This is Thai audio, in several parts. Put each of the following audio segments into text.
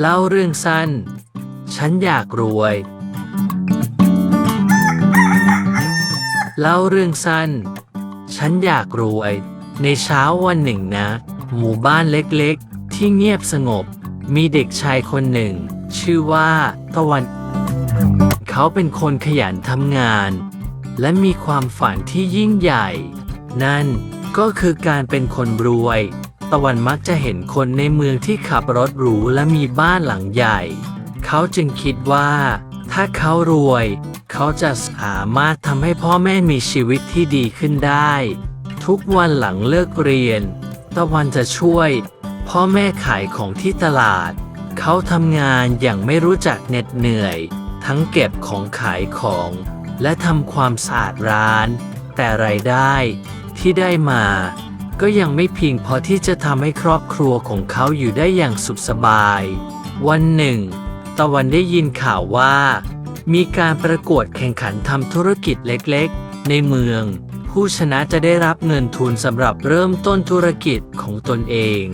เล่าเรื่องสั้น ฉันอยากรวย เล่าเรื่องสั้น ฉันอยากรวย ในเช้าวันหนึ่งนะ หมู่บ้านเล็กๆ ที่เงียบสงบ มีเด็กชายคนหนึ่ง ชื่อว่าตะวัน เขาเป็นคนขยันทำงาน และมีความฝันที่ยิ่งใหญ่ นั่นก็คือการเป็นคนรวย ตะวันมักจะเห็นคนในเมืองที่ขับรถหรูและมีบ้านหลังใหญ่ เขาจึงคิดว่า ถ้าเขารวย เขาจะสามารถทำให้พ่อแม่มีชีวิตที่ดีขึ้นได้ ทุกวันหลังเลิกเรียน ตะวันจะช่วย พ่อแม่ขายของที่ตลาด เขาทำงานอย่างไม่รู้จักเหน็ดเหนื่อย ทั้งเก็บของขายของ และทำความสะอาดร้าน แต่รายได้ที่ได้มา ก็ยังไม่เพียงพอที่จะทำให้ครอบครัวของเขาอยู่ได้อย่างสุขสบาย วันหนึ่ง ตะวันได้ยินข่าวว่า มีการประกวดแข่งขันทำธุรกิจเล็กๆ ในเมือง ผู้ชนะจะได้รับเงินทุนสำหรับเริ่มต้นธุรกิจของตนเอง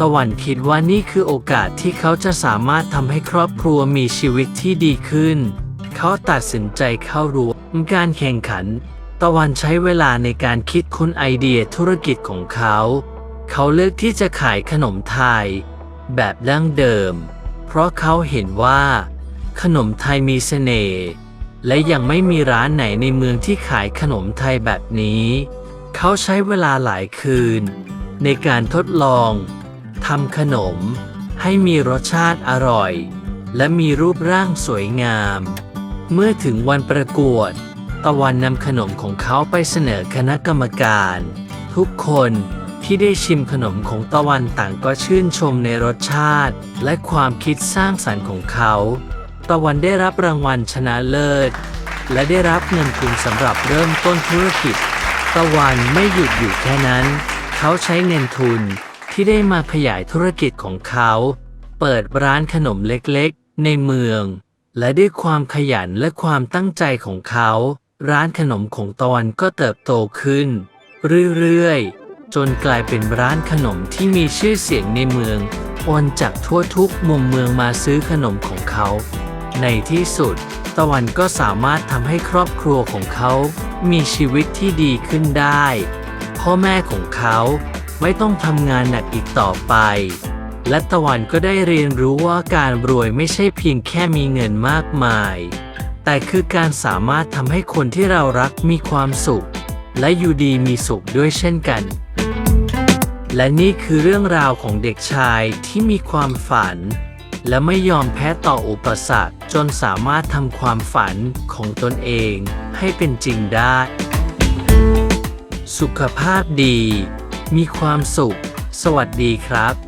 ตะวันคิดว่านี่คือโอกาสที่เขาจะสามารถทำให้ครอบครัวมีชีวิตที่ดีขึ้น เขาตัดสินใจเข้าร่วมการแข่งขัน ตะวันใช้เวลาในการคิดค้นไอเดียธุรกิจของเขา เขาเลือกที่จะขายขนมไทย แบบดั้งเดิม เพราะเขาเห็นว่า ขนมไทยมีเสน่ห์และยังไม่มีร้านไหนในเมืองที่ขายขนมไทยแบบนี้ เขาใช้เวลาหลายคืน ในการทดลองทำขนม ให้มีรสชาติอร่อย และมีรูปร่างสวยงาม เมื่อถึงวันประกวด ตะวันนำขนมของเขาไปเสนอคณะกรรมการ ทุกคนที่ได้ชิมขนมของตะวันต่างก็ชื่นชมในรสชาติ และความคิดสร้างสรรค์ของเขา ตะวันได้รับรางวัลชนะเลิศ และได้รับเงินทุนสำหรับเริ่มต้นธุรกิจ ตะวันไม่หยุดอยู่แค่นั้น เขาใช้เงินทุนที่ได้มาขยายธุรกิจของเขา เปิดร้านขนมเล็กๆ ในเมือง และด้วยความขยันและความตั้งใจของเขา ร้านขนมของตะวันก็เติบโตขึ้น เรื่อยๆ จนกลายเป็นร้านขนมที่มีชื่อเสียงในเมืองคนจากทั่วทุกมุมเมืองมาซื้อขนมของเขา ในที่สุด ตะวันก็สามารถทำให้ครอบครัวของเขา มีชีวิตที่ดีขึ้นได้ พ่อแม่ของเขาไม่ต้องทำงานหนักอีกต่อไป และตะวันก็ได้เรียนรู้ว่าการรวยไม่ใช่เพียงแค่มีเงินมากมาย แต่คือการสามารถทำให้คนที่เรารักมีความสุข และอยู่ดีมีสุขด้วยเช่นกัน และนี่คือเรื่องราวของเด็กชายที่มีความฝัน และไม่ยอมแพ้ต่ออุปสรรคจนสามารถทำความฝันของตนเองให้เป็นจริงได้ สุขภาพดี มีความสุข สวัสดีครับ